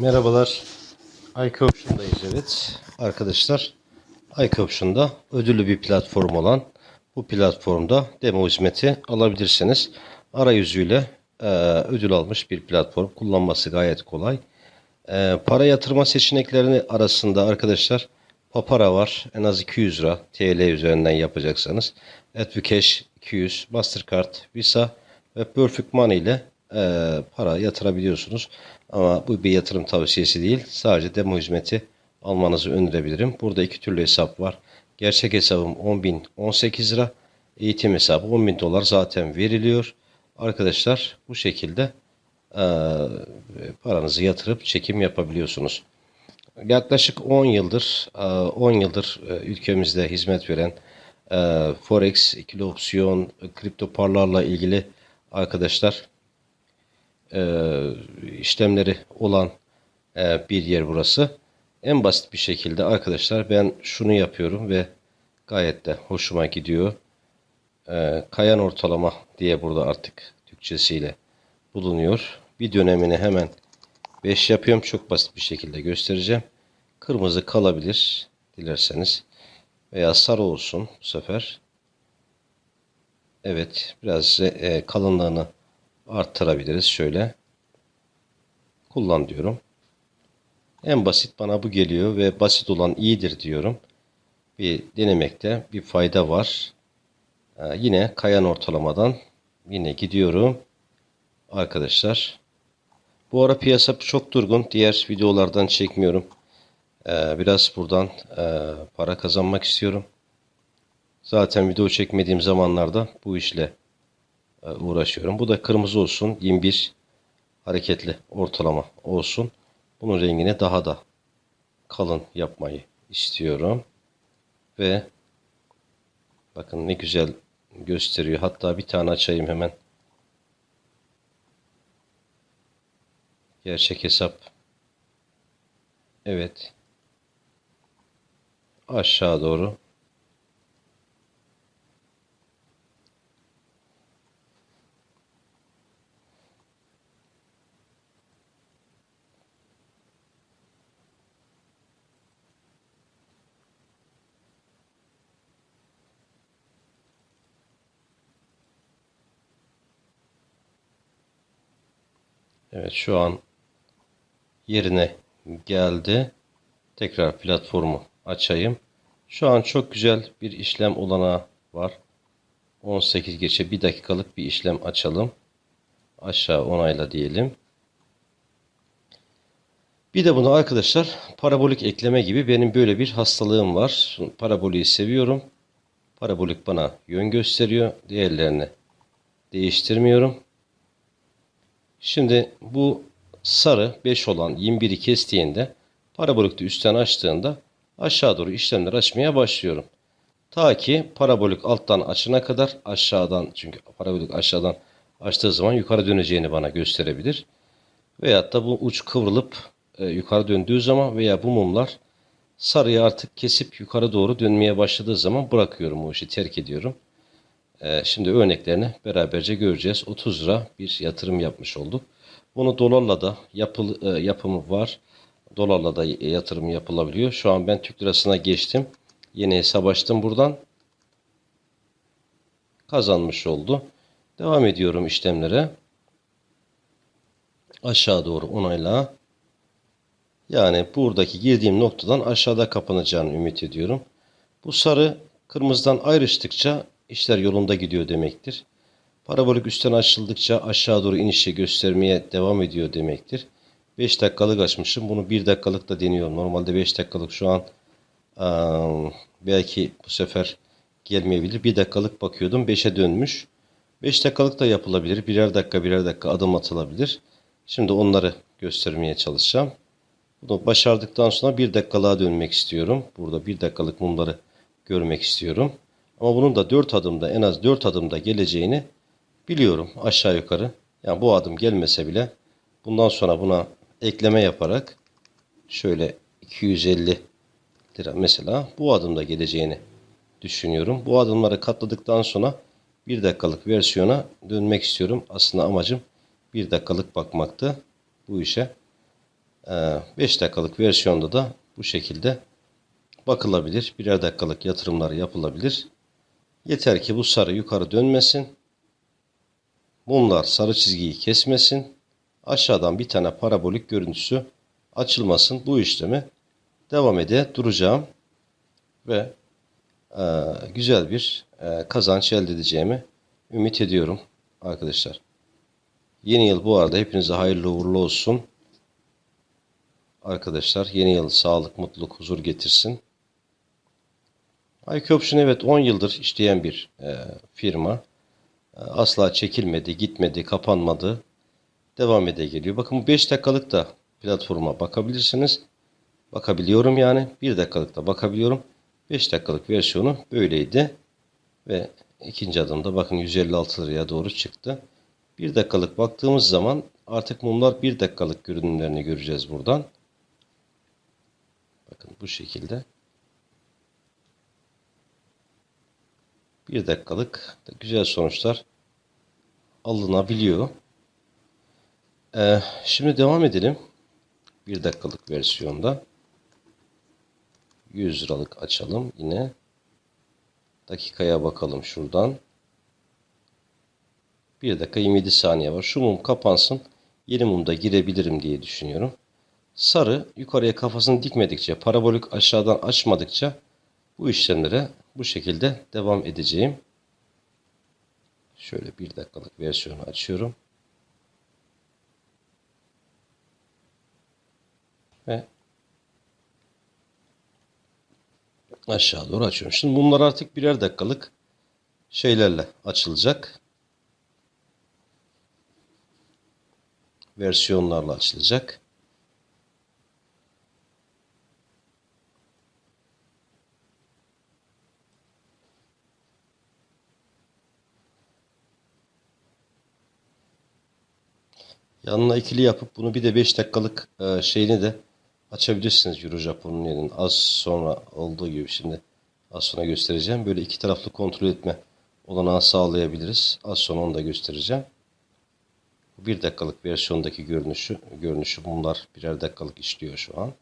Merhabalar. iCoption'dayız evet. Arkadaşlar iCoption'da ödüllü bir platform olan bu platformda demo hizmeti alabilirsiniz. Arayüzüyle e, ödül almış bir platform. Kullanması gayet kolay. E, para yatırma seçeneklerini arasında arkadaşlar Papara var. En az 200 lira TL üzerinden yapacaksanız. Advocash 200, Mastercard, Visa ve Perfect Money ile e, para yatırabiliyorsunuz. Ama bu bir yatırım tavsiyesi değil. Sadece demo hizmeti almanızı önerebilirim. Burada iki türlü hesap var. Gerçek hesabım 10.018 lira. Eğitim hesabı 10.000 dolar zaten veriliyor. Arkadaşlar bu şekilde e, paranızı yatırıp çekim yapabiliyorsunuz. Yaklaşık 10 yıldır e, 10 yıldır e, ülkemizde hizmet veren e, Forex, ikili opsiyon, kripto paralarla ilgili arkadaşlar e, işlemleri olan e, bir yer burası. En basit bir şekilde arkadaşlar ben şunu yapıyorum ve gayet de hoşuma gidiyor. E, kayan ortalama diye burada artık Türkçesiyle bulunuyor. Bir dönemini hemen 5 yapıyorum. Çok basit bir şekilde göstereceğim. Kırmızı kalabilir dilerseniz. Veya sarı olsun bu sefer. Evet biraz e, kalınlığını arttırabiliriz. Şöyle kullan diyorum. En basit bana bu geliyor ve basit olan iyidir diyorum. Bir denemekte bir fayda var. Ee, yine kayan ortalamadan yine gidiyorum. Arkadaşlar. Bu ara piyasa çok durgun. Diğer videolardan çekmiyorum. Ee, biraz buradan e, para kazanmak istiyorum. Zaten video çekmediğim zamanlarda bu işle uğraşıyorum. Bu da kırmızı olsun. 21 hareketli ortalama olsun. Bunun rengini daha da kalın yapmayı istiyorum. Ve bakın ne güzel gösteriyor. Hatta bir tane açayım hemen. Gerçek hesap. Evet. Aşağı doğru Evet şu an yerine geldi. Tekrar platformu açayım. Şu an çok güzel bir işlem olanağı var. 18 geçe bir dakikalık bir işlem açalım. Aşağı onayla diyelim. Bir de bunu arkadaşlar parabolik ekleme gibi benim böyle bir hastalığım var. Paraboliği seviyorum. Parabolik bana yön gösteriyor. Diğerlerini değiştirmiyorum. Şimdi bu sarı 5 olan 21'i kestiğinde parabolikte üstten açtığında aşağı doğru işlemler açmaya başlıyorum. Ta ki parabolik alttan açına kadar aşağıdan çünkü parabolik aşağıdan açtığı zaman yukarı döneceğini bana gösterebilir. Veyahut da bu uç kıvrılıp e, yukarı döndüğü zaman veya bu mumlar sarıyı artık kesip yukarı doğru dönmeye başladığı zaman bırakıyorum o işi terk ediyorum. Ee, şimdi örneklerini beraberce göreceğiz. 30 lira bir yatırım yapmış olduk. Bunu dolarla da yapıl, e, yapımı var. Dolarla da yatırım yapılabiliyor. Şu an ben Türk lirasına geçtim. Yeni hesap açtım buradan. Kazanmış oldu. Devam ediyorum işlemlere. Aşağı doğru onayla. Yani buradaki girdiğim noktadan aşağıda kapanacağını ümit ediyorum. Bu sarı kırmızıdan ayrıştıkça işler yolunda gidiyor demektir. Parabolik üstten açıldıkça aşağı doğru inişi göstermeye devam ediyor demektir. 5 dakikalık açmışım. Bunu 1 dakikalık da deniyorum. Normalde 5 dakikalık şu an belki bu sefer gelmeyebilir. 1 dakikalık bakıyordum. 5'e dönmüş. 5 dakikalık da yapılabilir. Birer dakika birer dakika adım atılabilir. Şimdi onları göstermeye çalışacağım. Bunu başardıktan sonra 1 dakikalığa dönmek istiyorum. Burada 1 dakikalık mumları görmek istiyorum. Ama bunun da 4 adımda en az 4 adımda geleceğini biliyorum aşağı yukarı. Yani bu adım gelmese bile bundan sonra buna ekleme yaparak şöyle 250 lira mesela bu adımda geleceğini düşünüyorum. Bu adımları katladıktan sonra 1 dakikalık versiyona dönmek istiyorum. Aslında amacım 1 dakikalık bakmaktı bu işe. 5 dakikalık versiyonda da bu şekilde bakılabilir. Birer dakikalık yatırımlar yapılabilir. Yeter ki bu sarı yukarı dönmesin. Mumlar sarı çizgiyi kesmesin. Aşağıdan bir tane parabolik görüntüsü açılmasın. Bu işlemi devam ede duracağım. Ve e, güzel bir e, kazanç elde edeceğimi ümit ediyorum arkadaşlar. Yeni yıl bu arada hepinize hayırlı uğurlu olsun. Arkadaşlar yeni yıl sağlık, mutluluk, huzur getirsin. IQ Option evet 10 yıldır işleyen bir e, firma. E, asla çekilmedi, gitmedi, kapanmadı. Devam ede geliyor. Bakın bu 5 dakikalık da platforma bakabilirsiniz. Bakabiliyorum yani. 1 dakikalık da bakabiliyorum. 5 dakikalık versiyonu böyleydi. Ve ikinci adımda bakın 156 liraya doğru çıktı. 1 dakikalık baktığımız zaman artık mumlar 1 dakikalık görünümlerini göreceğiz buradan. Bakın bu şekilde. 1 dakikalık da güzel sonuçlar alınabiliyor. Ee, şimdi devam edelim. 1 dakikalık versiyonda. 100 liralık açalım yine. Dakikaya bakalım şuradan. 1 dakika 27 saniye var. Şu mum kapansın. Yeni mumda girebilirim diye düşünüyorum. Sarı yukarıya kafasını dikmedikçe, parabolik aşağıdan açmadıkça bu işlemlere bu şekilde devam edeceğim. Şöyle bir dakikalık versiyonu açıyorum. Ve aşağı doğru açıyorum. Şimdi bunlar artık birer dakikalık şeylerle açılacak. Versiyonlarla açılacak. Yanına ikili yapıp bunu bir de 5 dakikalık e, şeyini de açabilirsiniz Euro Japon'un az sonra olduğu gibi şimdi az sonra göstereceğim. Böyle iki taraflı kontrol etme olanağı sağlayabiliriz. Az sonra onu da göstereceğim. Bir dakikalık versiyondaki görünüşü, görünüşü bunlar birer dakikalık işliyor şu an.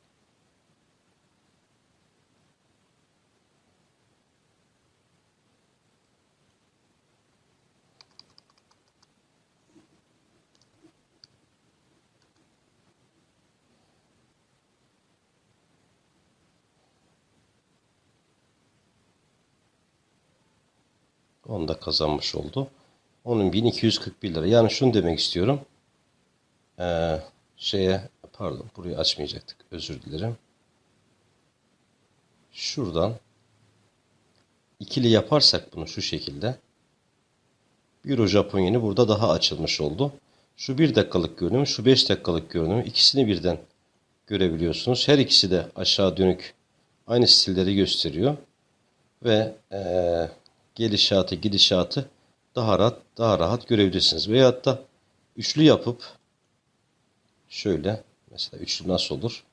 Onu da kazanmış oldu. Onun 1241 lira. Yani şunu demek istiyorum. Ee, şeye pardon burayı açmayacaktık. Özür dilerim. Şuradan ikili yaparsak bunu şu şekilde Euro Japon yeni burada daha açılmış oldu. Şu 1 dakikalık görünüm, şu 5 dakikalık görünüm ikisini birden görebiliyorsunuz. Her ikisi de aşağı dönük aynı stilleri gösteriyor. Ve ee, gelişatı, gidişatı daha rahat, daha rahat görebilirsiniz. Veyahut da üçlü yapıp şöyle mesela üçlü nasıl olur?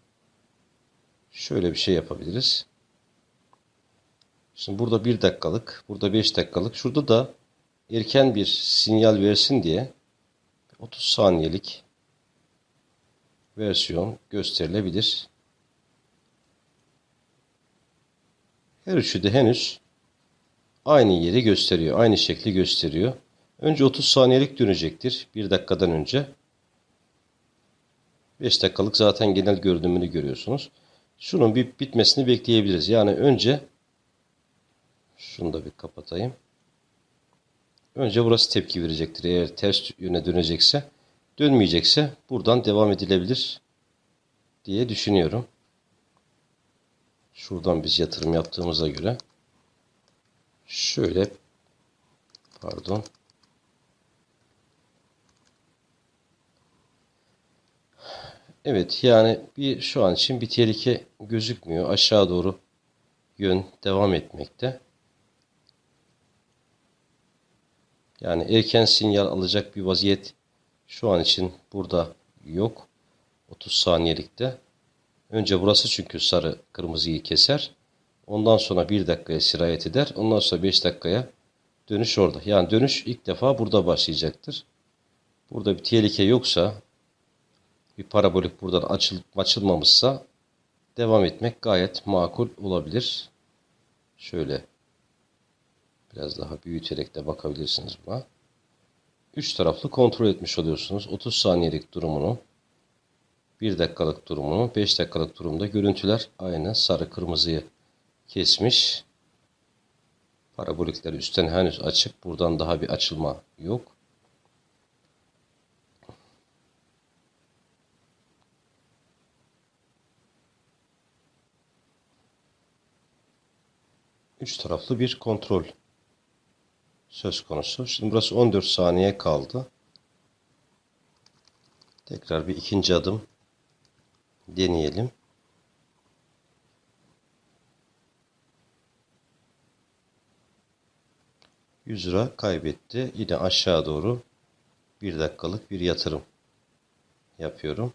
Şöyle bir şey yapabiliriz. Şimdi burada bir dakikalık, burada beş dakikalık. Şurada da erken bir sinyal versin diye 30 saniyelik versiyon gösterilebilir. Her üçü de henüz aynı yeri gösteriyor. Aynı şekli gösteriyor. Önce 30 saniyelik dönecektir. 1 dakikadan önce. 5 dakikalık zaten genel görünümünü görüyorsunuz. Şunun bir bitmesini bekleyebiliriz. Yani önce şunu da bir kapatayım. Önce burası tepki verecektir. Eğer ters yöne dönecekse, dönmeyecekse buradan devam edilebilir diye düşünüyorum. Şuradan biz yatırım yaptığımıza göre şöyle pardon Evet yani bir şu an için bir tehlike gözükmüyor. Aşağı doğru yön devam etmekte. Yani erken sinyal alacak bir vaziyet şu an için burada yok. 30 saniyelikte. Önce burası çünkü sarı kırmızıyı keser. Ondan sonra 1 dakikaya sirayet eder. Ondan sonra 5 dakikaya dönüş orada. Yani dönüş ilk defa burada başlayacaktır. Burada bir tehlike yoksa bir parabolik buradan açılıp açılmamışsa devam etmek gayet makul olabilir. Şöyle biraz daha büyüterek de bakabilirsiniz buna. Üç taraflı kontrol etmiş oluyorsunuz. 30 saniyelik durumunu, 1 dakikalık durumunu, 5 dakikalık durumda görüntüler aynı sarı kırmızıyı kesmiş. Parabolikler üstten henüz açık. Buradan daha bir açılma yok. Üç taraflı bir kontrol söz konusu. Şimdi burası 14 saniye kaldı. Tekrar bir ikinci adım deneyelim. Yüz lira kaybetti. Yine aşağı doğru bir dakikalık bir yatırım yapıyorum.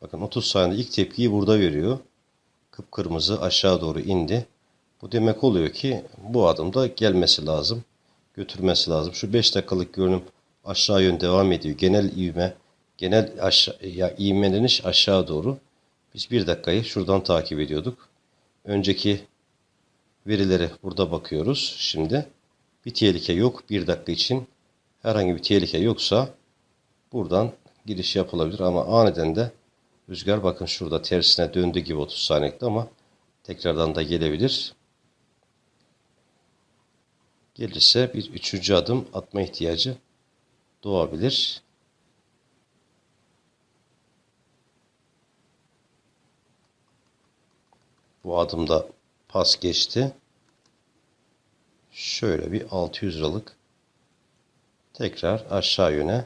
Bakın 30 saniye ilk tepkiyi burada veriyor. Kıpkırmızı aşağı doğru indi. Bu demek oluyor ki bu adımda gelmesi lazım. Götürmesi lazım. Şu 5 dakikalık görünüm aşağı yön devam ediyor. Genel ivme, genel aşağı, ya ivmeleniş aşağı doğru. Biz bir dakikayı şuradan takip ediyorduk. Önceki verilere burada bakıyoruz. Şimdi bir tehlike yok. Bir dakika için herhangi bir tehlike yoksa buradan giriş yapılabilir ama aniden de rüzgar bakın şurada tersine döndü gibi 30 saniyelikte ama tekrardan da gelebilir. Gelirse bir üçüncü adım atma ihtiyacı doğabilir. Bu adımda pas geçti. Şöyle bir 600 liralık tekrar aşağı yöne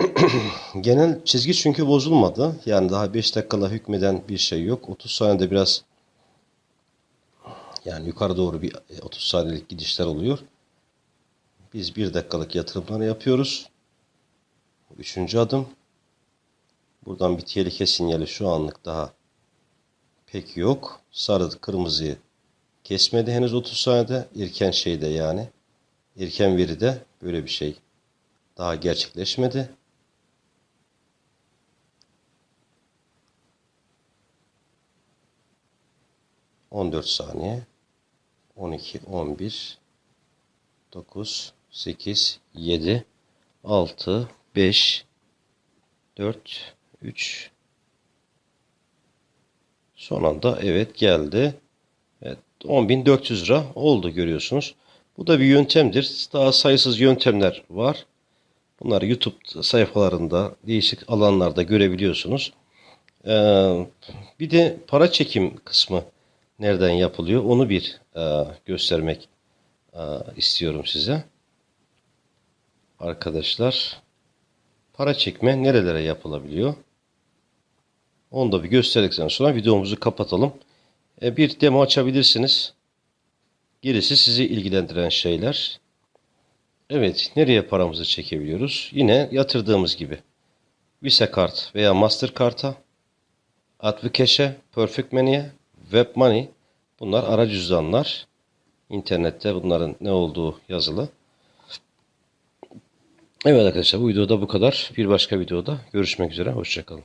Genel çizgi çünkü bozulmadı. Yani daha 5 dakikala hükmeden bir şey yok. 30 saniyede biraz yani yukarı doğru bir 30 saniyelik gidişler oluyor. Biz 1 dakikalık yatırımları yapıyoruz. Üçüncü adım. Buradan bir tehlike sinyali şu anlık daha pek yok. Sarı kırmızıyı kesmedi henüz 30 saniyede. İrken şeyde yani. İrken veride böyle bir şey daha gerçekleşmedi. On dört saniye. On iki, on bir, dokuz, sekiz, yedi, altı, beş, dört, üç. Son anda evet geldi. Evet, 10.400 lira oldu görüyorsunuz. Bu da bir yöntemdir. Daha sayısız yöntemler var. Bunları YouTube sayfalarında değişik alanlarda görebiliyorsunuz. Ee, bir de para çekim kısmı nereden yapılıyor onu bir e, göstermek e, istiyorum size. Arkadaşlar para çekme nerelere yapılabiliyor? Onu da bir gösterdikten sonra videomuzu kapatalım. E, bir demo açabilirsiniz. Gerisi sizi ilgilendiren şeyler. Evet, nereye paramızı çekebiliyoruz? Yine yatırdığımız gibi. Visa kart veya Mastercard'a, Advocash'e, Perfect Money'e, Web Money. Bunlar ara cüzdanlar. İnternette bunların ne olduğu yazılı. Evet arkadaşlar bu videoda bu kadar. Bir başka videoda görüşmek üzere. Hoşçakalın.